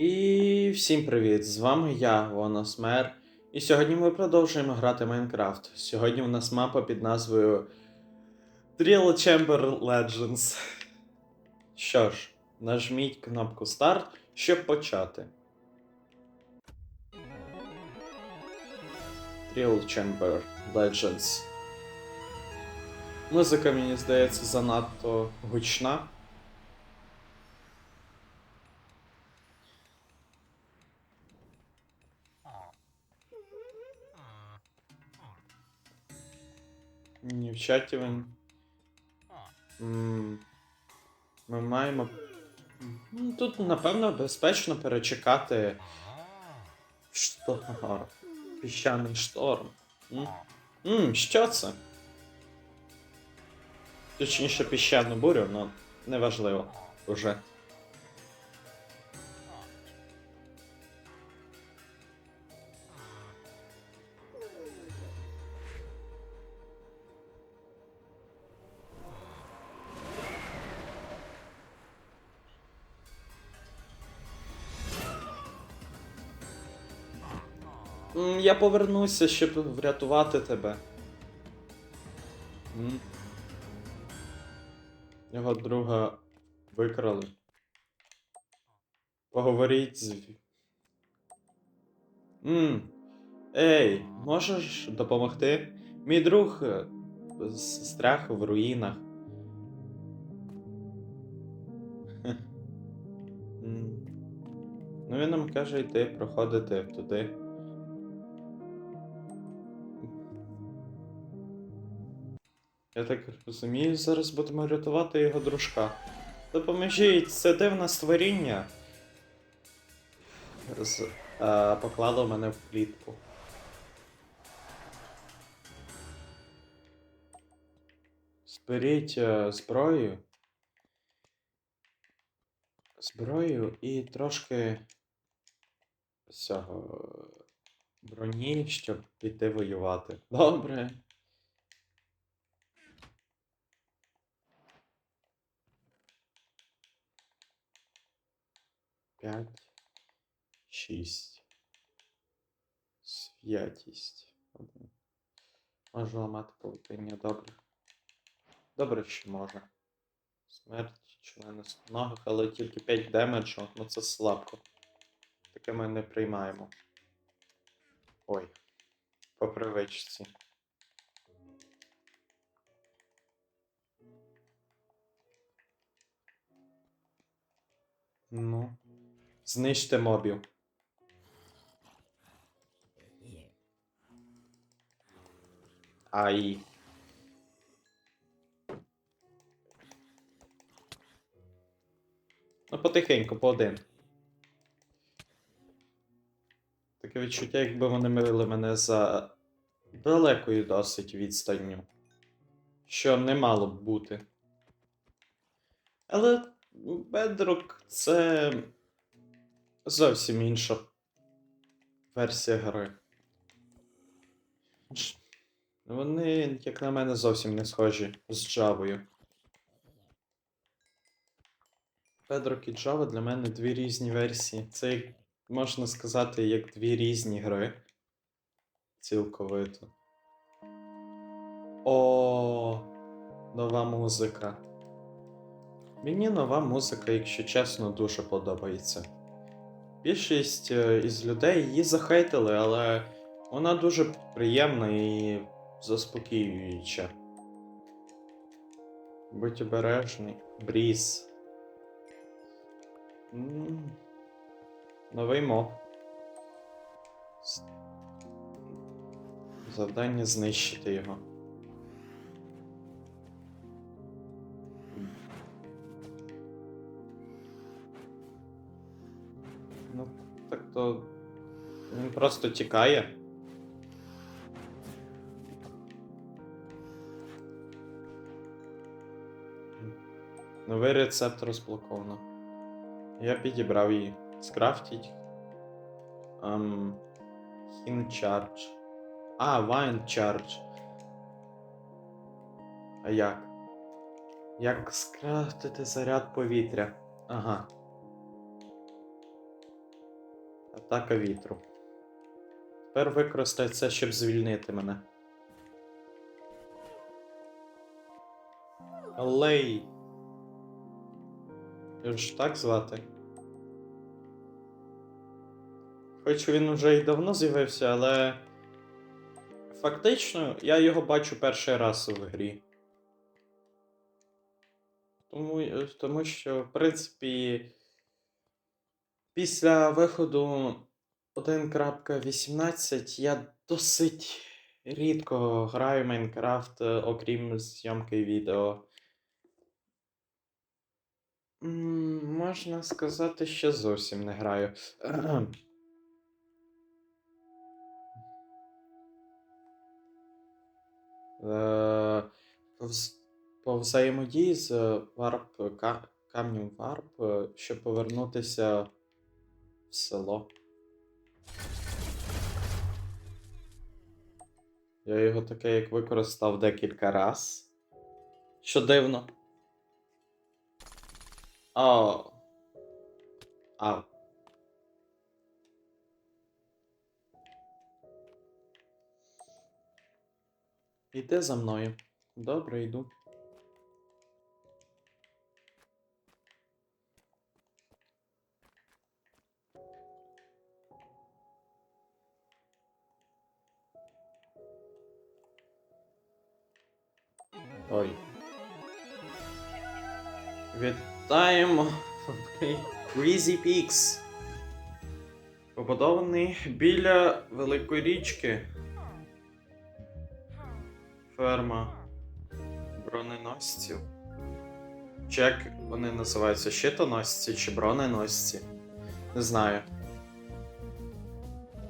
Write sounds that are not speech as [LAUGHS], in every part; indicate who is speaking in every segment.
Speaker 1: І всім привіт! З вами я, Вонос Мер. І сьогодні ми продовжуємо грати Майнкрафт. Сьогодні у нас мапа під назвою Drill Chamber Legends. Що ж, нажміть кнопку Старт, щоб почати. Drill Chamber Legends. Музика, мені здається, занадто гучна. Ні, в чаті він. Ми маємо. Ну, Тут, напевно, безпечно перечекати шторм. Піщаний шторм. М? М, що це? Точніше, піщану бурю, але неважливо уже. Я повернуся, щоб врятувати тебе. Його друга викрали. Поговоріть з. М. Ей, можеш допомогти? Мій друг е, застряг в руїнах. Ну він нам каже йти, проходити туди. Я так розумію, зараз будемо рятувати його дружка. Допоможіть, це дивне створіння. З, е, поклало мене в клітку. Зберіть е, зброю. Зброю і трошки цього е, броні, щоб піти воювати. Добре. П'ять, шість. Святість. Один. Можу ламати павутиння, добре. Добре, що може. Смерть члени ногах, але тільки 5 демеджу, ну це слабко. Таке ми не приймаємо. Ой. По привичці. Ну. Знищте мобів. Ай. Ну, потихеньку, по один. Таке відчуття, якби вони мили мене за далекою досить відстанню. Що не мало б бути. Але Bedrock це зовсім інша версія гри. Вони, як на мене, зовсім не схожі з Java. Bedrock і Java для мене дві різні версії. Це, можна сказати, як дві різні гри. Цілковито. О, нова музика. Мені нова музика, якщо чесно, дуже подобається. Більшість е, із людей її захейтили, але вона дуже приємна і заспокоююча. Будь обережний. Бріз. Новий моб. Завдання знищити його. Так то він просто тікає. Новий рецепт розблоковано. Я підібрав її. Скрафтіть. Um, Charge. А, Wine Charge. А як? Як скрафтити заряд повітря? Ага. Атака вітру. Тепер використай це, щоб звільнити мене. Лей. Його ж так звати. Хоч він вже й давно з'явився, але. Фактично, я його бачу перший раз у грі. Тому, тому що, в принципі, після виходу 1.18 я досить рідко граю Майнкрафт, е, окрім зйомки відео. Можна сказати, що зовсім не граю. [CLEARS THROAT] Е, по взаємодії з варп, камнем варп, е, щоб повернутися в село. Я його таке як використав декілька раз. Що дивно. О. Ау. Іди за мною. Добре, йду. Ой. Вітаємо Greasy Peaks. Побудований біля великої річки. Ферма броненосців. Чи як вони називаються? Щитоносці чи броненосці? Не знаю.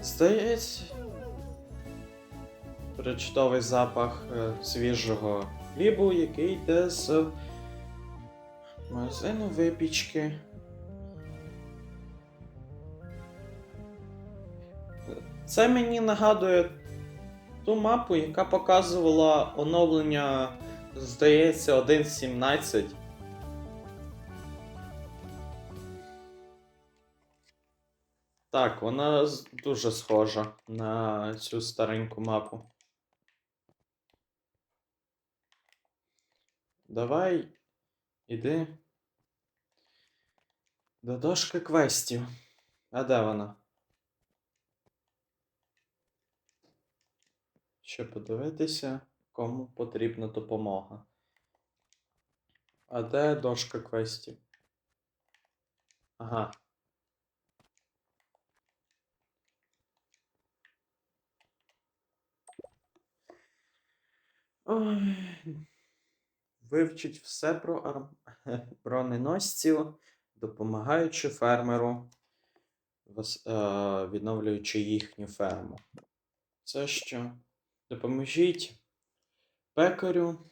Speaker 1: Здається. Причудовий запах е, свіжого хлібу, який йде з магазину випічки. Це мені нагадує ту мапу, яка показувала оновлення, здається, 1.17. Так, вона дуже схожа на цю стареньку мапу. Давай, іди. До дошки квестів. А де вона? Щоб подивитися, кому потрібна допомога. А де дошка квестів? Ага. Ой. Вивчить все про арм... [LAUGHS] броненосців, допомагаючи фермеру, е, відновлюючи їхню ферму. Це що? Допоможіть пекарю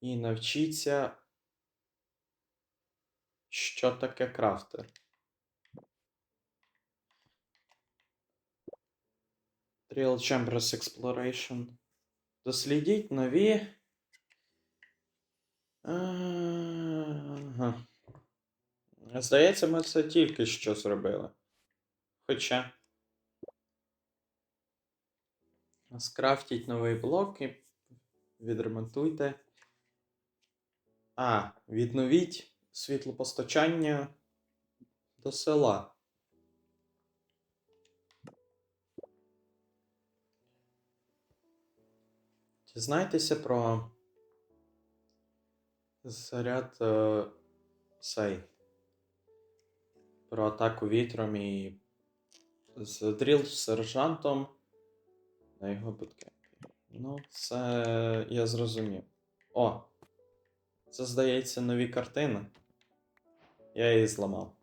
Speaker 1: і навчіться, що таке крафти. Trial Chambers Exploration. Дослідіть нові. Ага. Здається, ми це тільки що зробили. Хоча. Скрафтіть новий блок і відремонтуйте. А, відновіть світлопостачання до села. Дізнайтеся про заряд е, цей. Про атаку вітром і з дріл сержантом на його буткемпі. Ну, це я зрозумів. О! Це, здається, нові картини. Я її зламав.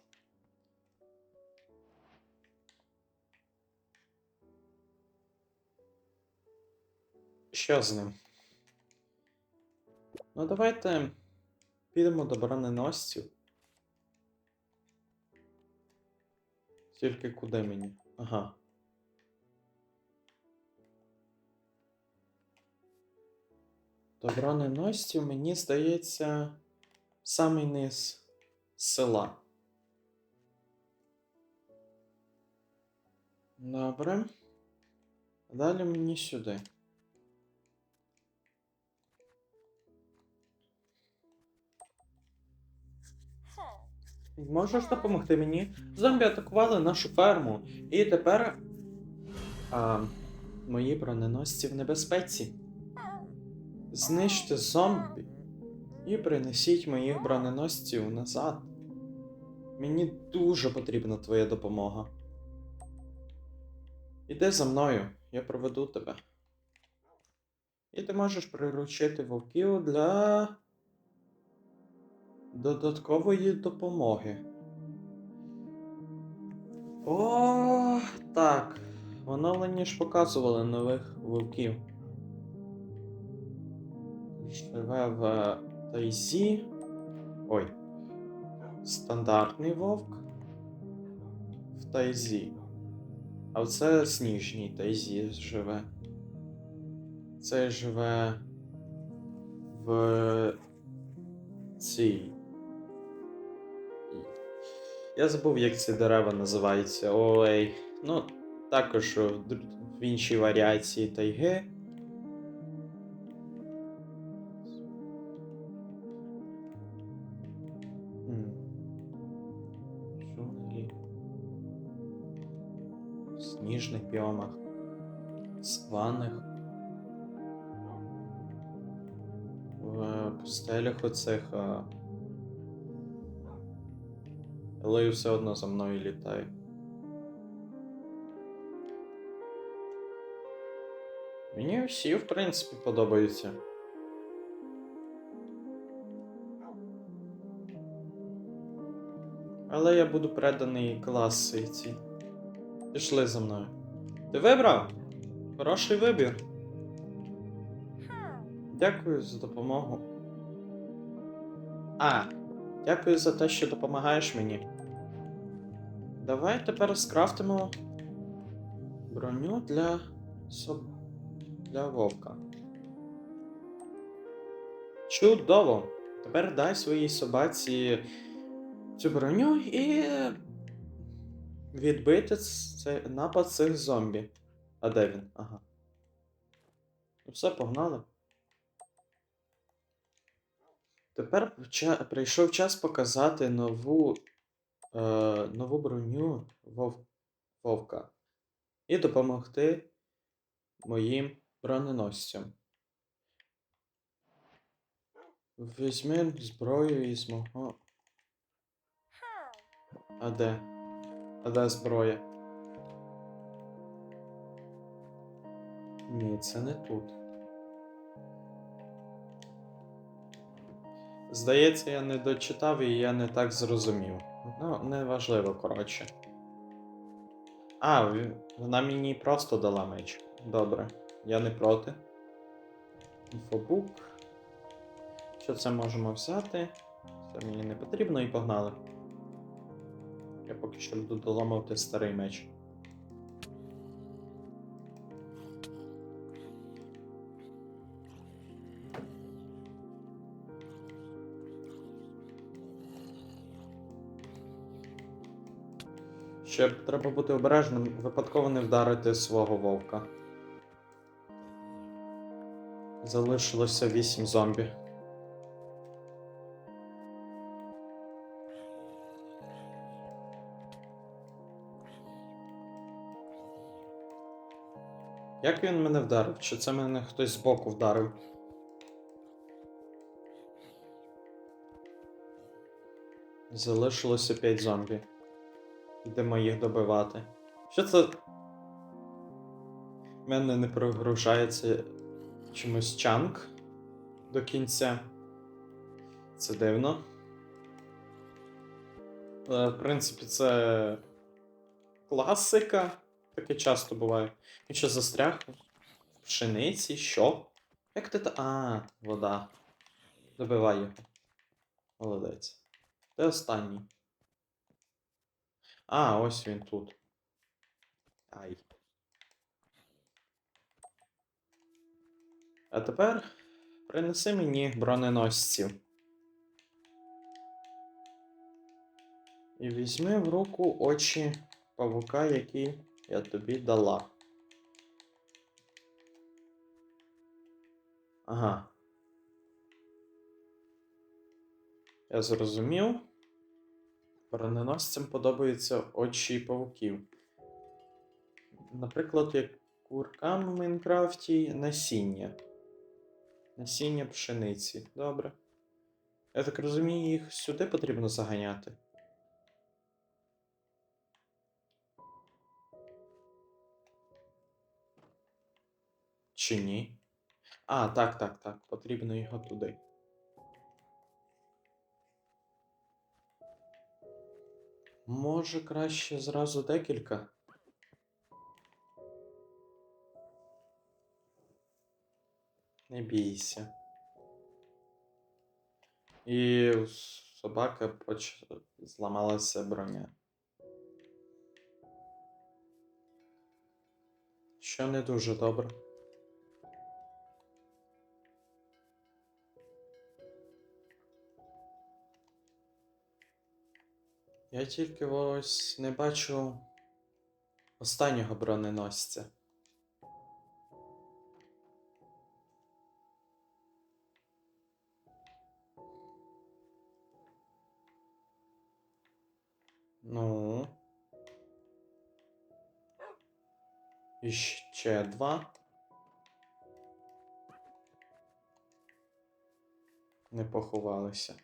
Speaker 1: Що з ним? Ну, давайте підемо до броненосців. Тільки куди мені? Ага. До броненосців, мені здається, самий низ села. Добре. Далі мені сюди. Можеш допомогти мені? Зомбі атакували нашу ферму. І тепер. А, мої броненосці в небезпеці. Знищте зомбі і принесіть моїх броненосців назад. Мені дуже потрібна твоя допомога. Іди за мною, я проведу тебе. І ти можеш приручити вовків для додаткової допомоги. О, так. В оновленні ж показували нових вовків. Живе в е, Тайзі. Ой. Стандартний вовк. В Тайзі. А оце сніжній Тайзі живе. Це живе в цій. Я забув, як ці дерева називаються. Ой. Ну, також в, іншій варіації тайги. Сніжних біомах. Саванних. В пустелях оцих. Але все одно за мною літає. Мені всі, в принципі, подобаються. Але я буду преданий класиці. Пішли за мною. Ти вибрав? Хороший вибір. Дякую за допомогу. А, дякую за те, що допомагаєш мені. Давай тепер скрафтимо броню для соб... для вовка. Чудово! Тепер дай своїй собаці цю броню і відбити цей напад цих зомбі. А де він? Ага. Ну все, погнали. Тепер прийшов час показати нову, е, нову броню вов, вовка і допомогти моїм броненосцям. Візьми зброю із мого. А де? А де зброя? Ні, це не тут. Здається, я не дочитав і я не так зрозумів. Ну, неважливо, коротше. А, вона мені просто дала меч. Добре, я не проти. Інфобук. Що це можемо взяти? Це мені не потрібно і погнали. Я поки що буду доламувати старий меч. Ще треба бути обережним, випадково не вдарити свого вовка. Залишилося вісім зомбі. Як він мене вдарив? Чи це мене хтось збоку вдарив? Залишилося 5 зомбі. Йдемо їх добивати. Що це? В мене не прогружається чомусь чанк до кінця. Це дивно. Але, в принципі, це класика. Таке часто буває. Він ще застряг пшениці, що? Як ти та. А, вода. Добивай його. Молодець. Ти останній. А, ось він тут. Ай. А тепер принеси мені броненосців. І візьми в руку очі павука, який я тобі дала. Ага. Я зрозумів. Броненосцям подобаються очі павуків. Наприклад, як куркам в Майнкрафті насіння. Насіння пшениці. Добре. Я так розумію, їх сюди потрібно заганяти. Чи ні? А, так, так, так. Потрібно його туди. Може, краще зразу декілька? Не бійся. І у собаки поч... зламалася броня. Що не дуже добре. Я тільки ось не бачу останнього броненосця. Ну. І ще два. Не поховалися.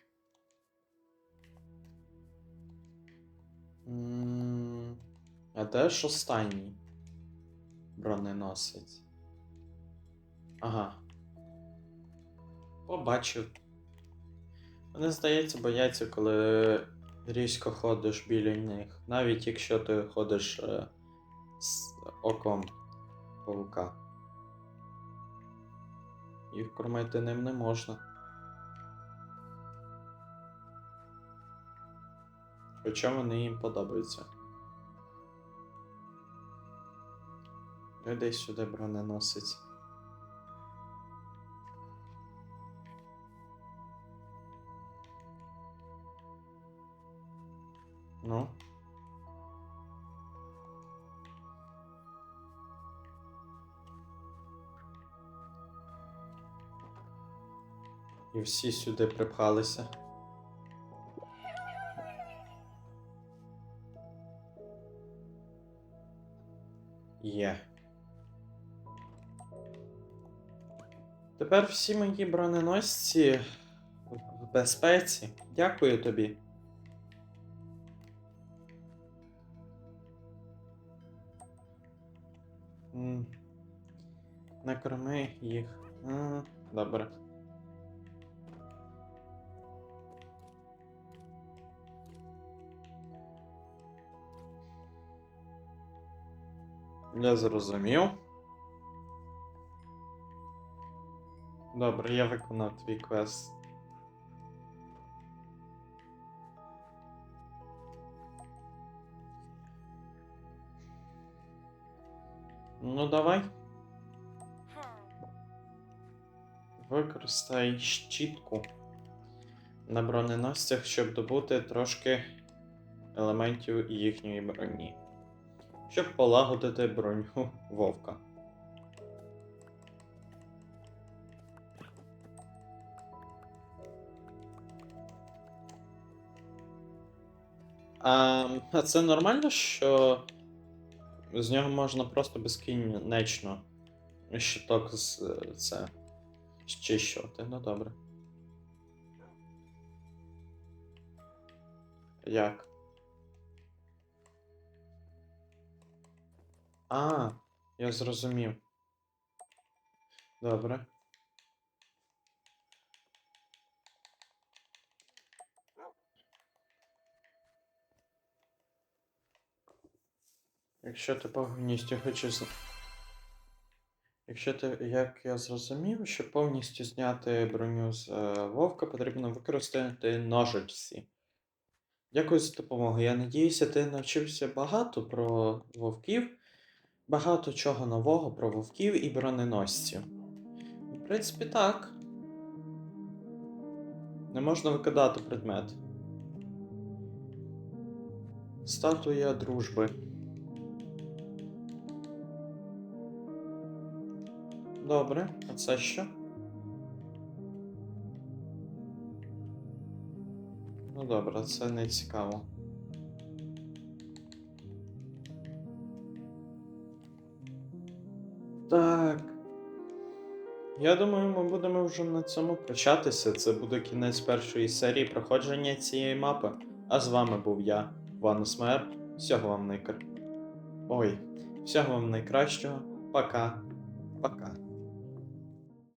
Speaker 1: А де ж останній броненосець? Ага. Побачив. Вони, здається, бояться, коли різко ходиш біля них. Навіть якщо ти ходиш е, з оком паука. Їх кормити ним не можна. Хоча вони їм подобаються. Десь сюди броненосець. Ну. І всі сюди припхалися. Тепер всі мої броненосці в безпеці. Дякую тобі. Накорми їх. Добре. Я зрозумів. Добре, я виконав твій квест. Ну, давай. Використай щітку на броненосцях, щоб добути трошки елементів їхньої броні. Щоб полагодити броню вовка. А, це нормально, що з нього можна просто безкінечно щиток з це щищувати. Ну добре. Як? А, я зрозумів. Добре. Якщо ти повністю хочеш. Якщо ти, як я зрозумів, щоб повністю зняти броню з е, вовка, потрібно використати ножиці. Дякую за допомогу. Я надіюся, ти навчився багато про вовків, багато чого нового про вовків і броненосців. В принципі, так. Не можна викидати предмет. Статуя дружби. Добре, а це що? Ну добре, це не цікаво. Так. Я думаю, ми будемо вже на цьому прощатися. Це буде кінець першої серії проходження цієї мапи. А з вами був я, Ванус Мер. Всього вам найкра... Ой, всього вам найкращого. Пока. Пока.